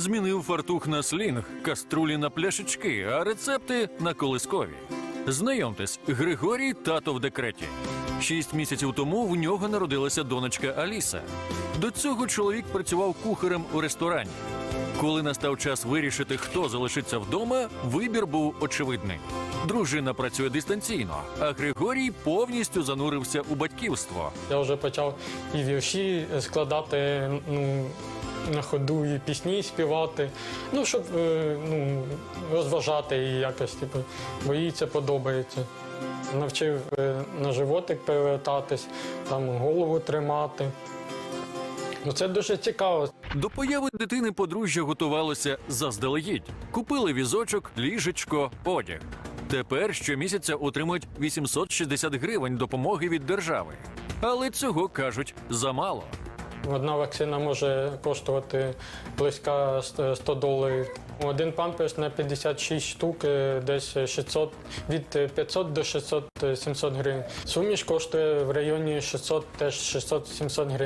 змінив фартух на слінг, каструлі на пляшечки, а рецепти на колискові. Знайомтесь, Григорій тато в декреті. Шість місяців тому в нього народилася донечка Аліса. До цього чоловік працював кухарем у ресторані. Коли настав час вирішити, хто залишиться вдома, вибір був очевидний. Дружина працює дистанційно, а Григорій повністю занурився у батьківство. Я вже почав і вірші складати ну, на ходу, і пісні співати. Ну, щоб е, ну, розважати її якось, типу, бо їй це подобається. Навчив е, на животик перевертатись, там голову тримати. Ну, це дуже цікаво. До появи дитини подружжя готувалося заздалегідь. Купили візочок, ліжечко, одяг. Тепер щомісяця отримують 860 гривень допомоги від держави. Але цього кажуть замало. Одна вакцина може коштувати близько 100 доларів. Один памперс на 56 штук, е, десь 600, від 500 до 600-700 гривень. Суміш коштує в районі 600, теж 600-700 гривень.